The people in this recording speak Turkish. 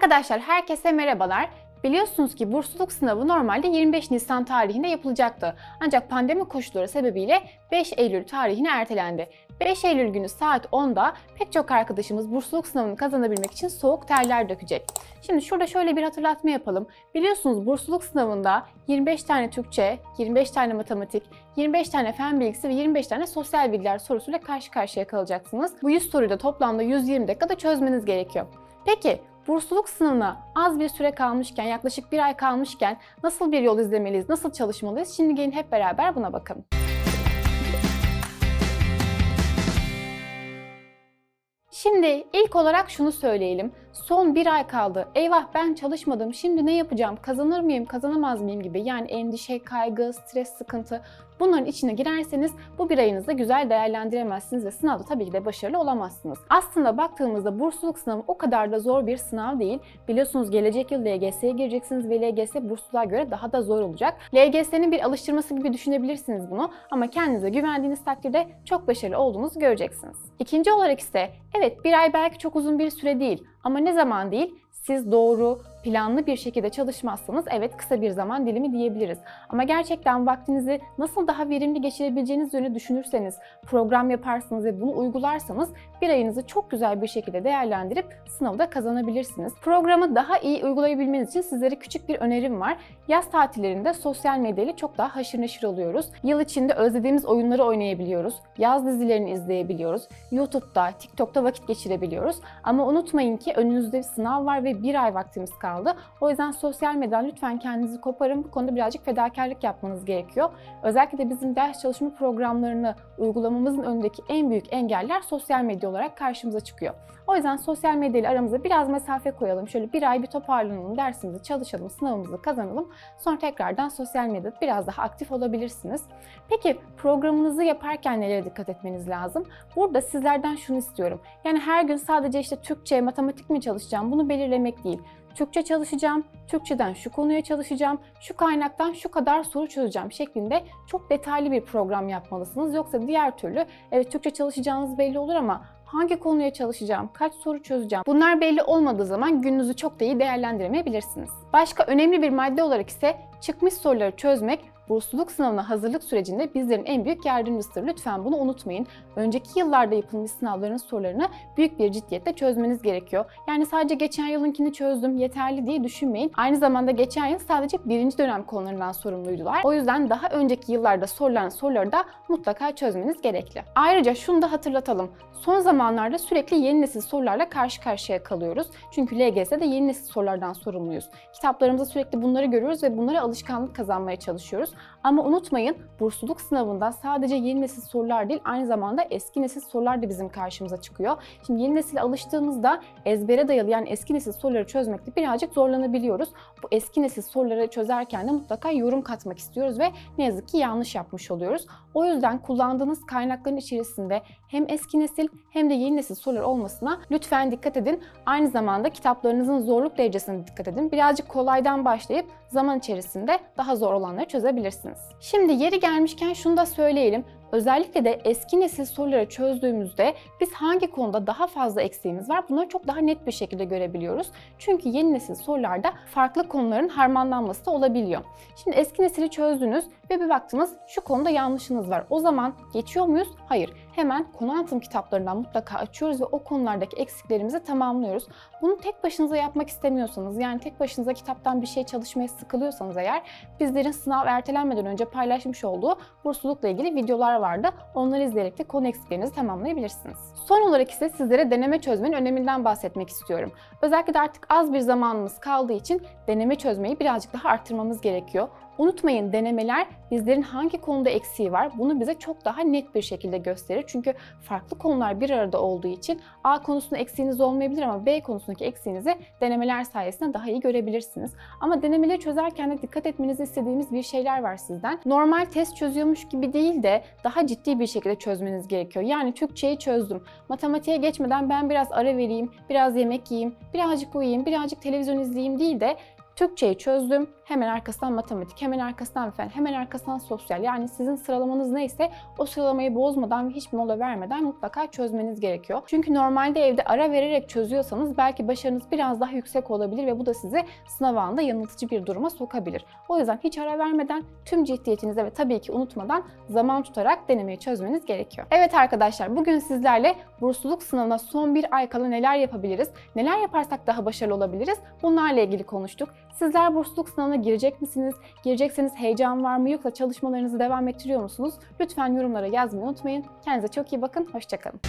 Arkadaşlar herkese merhabalar. Biliyorsunuz ki bursluluk sınavı normalde 25 Nisan tarihinde yapılacaktı. Ancak pandemi koşulları sebebiyle 5 Eylül tarihine ertelendi. 5 Eylül günü saat 10'da pek çok arkadaşımız bursluluk sınavını kazanabilmek için soğuk terler dökecek. Şimdi şurada şöyle bir hatırlatma yapalım. Biliyorsunuz bursluluk sınavında 25 tane Türkçe, 25 tane matematik, 25 tane fen bilgisi ve 25 tane sosyal bilgiler sorusuyla karşı karşıya kalacaksınız. Bu 100 soruyu da toplamda 120 dakikada çözmeniz gerekiyor. Peki bursluluk sınavına az bir süre kalmışken, yaklaşık bir ay kalmışken nasıl bir yol izlemeliyiz, nasıl çalışmalıyız? Şimdi gelin hep beraber buna bakalım. Şimdi ilk olarak şunu söyleyelim. Son bir ay kaldı. Eyvah ben çalışmadım. Şimdi ne yapacağım? Kazanır mıyım? Kazanamaz mıyım gibi. Yani endişe, kaygı, stres, sıkıntı. Bunların içine girerseniz bu bir ayınızda güzel değerlendiremezsiniz ve sınavda tabii ki de başarılı olamazsınız. Aslında baktığımızda bursluluk sınavı o kadar da zor bir sınav değil. Biliyorsunuz gelecek yıl LGS'ye gireceksiniz ve LGS bursluğa göre daha da zor olacak. LGS'nin bir alıştırması gibi düşünebilirsiniz bunu ama kendinize güvendiğiniz takdirde çok başarılı olduğunuzu göreceksiniz. İkinci olarak ise evet bir ay belki çok uzun bir süre değil ama ne zaman değil siz doğru, planlı bir şekilde çalışmazsanız evet kısa bir zaman dilimi diyebiliriz. Ama gerçekten vaktinizi nasıl daha verimli geçirebileceğiniz yönü düşünürseniz, program yaparsınız ve bunu uygularsanız bir ayınızı çok güzel bir şekilde değerlendirip sınavda kazanabilirsiniz. Programı daha iyi uygulayabilmeniz için sizlere küçük bir önerim var. Yaz tatillerinde sosyal medyayla çok daha haşır neşir oluyoruz. Yıl içinde özlediğimiz oyunları oynayabiliyoruz. Yaz dizilerini izleyebiliyoruz. YouTube'da, TikTok'ta vakit geçirebiliyoruz. Ama unutmayın ki önünüzde bir sınav var ve bir ay vaktimiz kaldı. O yüzden sosyal medyadan lütfen kendinizi koparın. Bu konuda birazcık fedakarlık yapmanız gerekiyor. Özellikle de bizim ders çalışma programlarını uygulamamızın önündeki en büyük engeller sosyal medya olarak karşımıza çıkıyor. O yüzden sosyal medya ile aramıza biraz mesafe koyalım. Şöyle bir ay bir toparlanalım, dersimizi çalışalım, sınavımızı kazanalım. Sonra tekrardan sosyal medyada biraz daha aktif olabilirsiniz. Peki programınızı yaparken nelere dikkat etmeniz lazım? Burada sizlerden şunu istiyorum. Yani her gün sadece işte Türkçe, matematik mi çalışacağım bunu belirlemek değil. Türkçe çalışacağım, Türkçeden şu konuya çalışacağım, şu kaynaktan şu kadar soru çözeceğim şeklinde çok detaylı bir program yapmalısınız. Yoksa diğer türlü evet Türkçe çalışacağınız belli olur ama hangi konuya çalışacağım, kaç soru çözeceğim bunlar belli olmadığı zaman gününüzü çok da iyi değerlendiremeyebilirsiniz. Başka önemli bir madde olarak ise çıkmış soruları çözmek bursluluk sınavına hazırlık sürecinde bizlerin en büyük yardımcısıdır. Lütfen bunu unutmayın. Önceki yıllarda yapılmış sınavların sorularını büyük bir ciddiyetle çözmeniz gerekiyor. Yani sadece geçen yılınkini çözdüm yeterli diye düşünmeyin. Aynı zamanda geçen yıl sadece birinci dönem konularından sorumluydular. O yüzden daha önceki yıllarda sorulan soruları da mutlaka çözmeniz gerekli. Ayrıca şunu da hatırlatalım. Son zamanlarda sürekli yeni nesil sorularla karşı karşıya kalıyoruz. Çünkü LGS'de yeni nesil sorulardan sorumluyuz. Kitaplarımızda sürekli bunları görüyoruz ve bunlara alışkanlık kazanmaya çalışıyoruz. Ama unutmayın bursluluk sınavında sadece yeni nesil sorular değil aynı zamanda eski nesil sorular da bizim karşımıza çıkıyor. Şimdi yeni nesile alıştığımızda ezbere dayalı yani eski nesil soruları çözmekte birazcık zorlanabiliyoruz. Bu eski nesil soruları çözerken de mutlaka yorum katmak istiyoruz ve ne yazık ki yanlış yapmış oluyoruz. O yüzden kullandığınız kaynakların içerisinde hem eski nesil hem de yeni nesil sorular olmasına lütfen dikkat edin. Aynı zamanda kitaplarınızın zorluk derecesine dikkat edin. Birazcık kolaydan başlayıp zaman içerisinde daha zor olanları çözebilirsiniz. Şimdi yeri gelmişken şunu da söyleyelim. Özellikle de eski nesil soruları çözdüğümüzde biz hangi konuda daha fazla eksiğimiz var bunları çok daha net bir şekilde görebiliyoruz. Çünkü yeni nesil sorularda farklı konuların harmanlanması da olabiliyor. Şimdi eski nesili çözdünüz ve bir baktınız şu konuda yanlışınız var. O zaman geçiyor muyuz? Hayır. Hemen konu anlatım kitaplarından mutlaka açıyoruz ve o konulardaki eksiklerimizi tamamlıyoruz. Bunu tek başınıza yapmak istemiyorsanız yani tek başınıza kitaptan bir şey çalışmaya sıkılıyorsanız eğer bizlerin sınav ertelenmeden önce paylaşmış olduğu burslulukla ilgili videolar vardı. Onları izleyerek de konu eksiklerinizi tamamlayabilirsiniz. Son olarak ise sizlere deneme çözmenin öneminden bahsetmek istiyorum. Özellikle de artık az bir zamanımız kaldığı için deneme çözmeyi birazcık daha arttırmamız gerekiyor. Unutmayın denemeler bizlerin hangi konuda eksiği var bunu bize çok daha net bir şekilde gösterir. Çünkü farklı konular bir arada olduğu için A konusunda eksiğiniz olmayabilir ama B konusundaki eksiğinizi denemeler sayesinde daha iyi görebilirsiniz. Ama denemeleri çözerken de dikkat etmenizi istediğimiz bir şeyler var sizden. Normal test çözüyormuş gibi değil de daha ciddi bir şekilde çözmeniz gerekiyor. Yani Türkçeyi çözdüm. Matematiğe geçmeden ben biraz ara vereyim, biraz yemek yiyeyim, birazcık uyuyayım, birazcık televizyon izleyeyim değil de Türkçeyi çözdüm, hemen arkasından matematik, hemen arkasından fen, hemen arkasından sosyal. Yani sizin sıralamanız neyse o sıralamayı bozmadan ve hiç mola vermeden mutlaka çözmeniz gerekiyor. Çünkü normalde evde ara vererek çözüyorsanız belki başarınız biraz daha yüksek olabilir ve bu da sizi sınav anında yanıltıcı bir duruma sokabilir. O yüzden hiç ara vermeden tüm ciddiyetinize ve tabii ki unutmadan zaman tutarak denemeyi çözmeniz gerekiyor. Evet arkadaşlar bugün sizlerle bursluluk sınavına son bir ay kala neler yapabiliriz, neler yaparsak daha başarılı olabiliriz bunlarla ilgili konuştuk. Sizler bursluluk sınavına girecek misiniz? Girecekseniz heyecan var mı yoksa çalışmalarınızı devam ettiriyor musunuz? Lütfen yorumlara yazmayı unutmayın. Kendinize çok iyi bakın, hoşçakalın.